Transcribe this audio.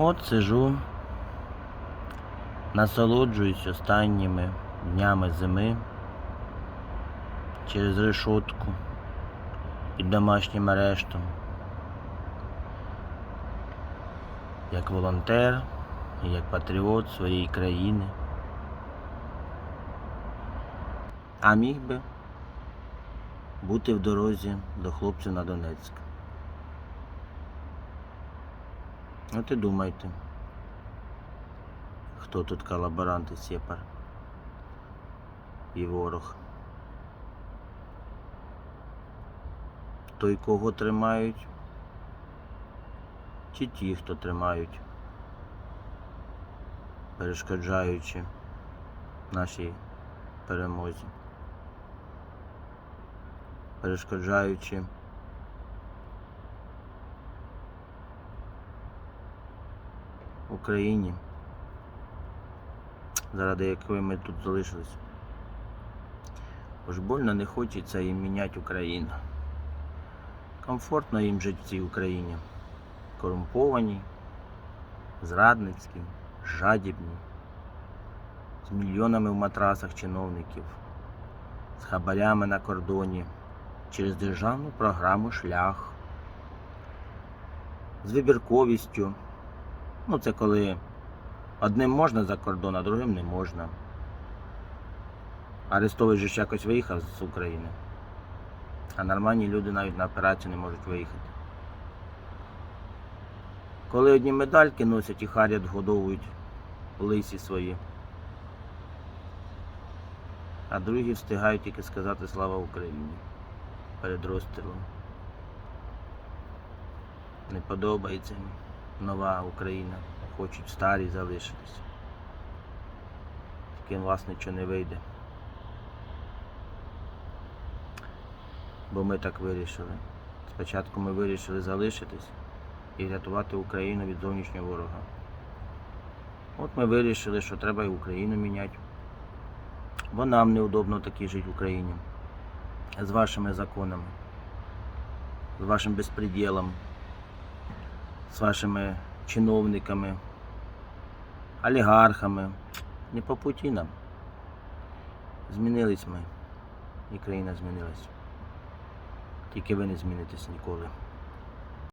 От сижу, насолоджуюсь останніми днями зими через решотку під домашнім арештом. Як волонтер і як патріот своєї країни. А міг би бути в дорозі до хлопців на Донецьк. От і думайте, хто тут колаборант і сепар? І ворог. Той, кого тримають, чи ті, хто тримають, перешкоджаючи нашій перемозі, перешкоджаючи Україні, заради якої ми тут залишились. Уж больно не хочеться їм міняти Україну. Комфортно їм жити в цій Україні. Корумповані, зрадницькі, жадібні, з мільйонами в матрасах чиновників, з хабарями на кордоні, через державну програму шлях, з вибірковістю. Ну, це коли одним можна за кордон, а другим не можна. Арестович же ж якось виїхав з України. А нормальні люди навіть на операцію не можуть виїхати. Коли одні медальки носять і харять, годовують лисі свої, а другі встигають тільки сказати слава Україні перед розстрілом. Не подобається їм нова Україна. Хочуть в старій залишитись. Таким вас нічого не вийде. Бо ми так вирішили. Спочатку ми вирішили залишитись і рятувати Україну від зовнішнього ворога. От ми вирішили, що треба і Україну міняти. Бо нам неудобно таки жити в Україні. З вашими законами, з вашим безпреділом, з вашими чиновниками, олігархами. Не по путі нам. Змінились ми. І країна змінилась. Тільки ви не змінитесь ніколи.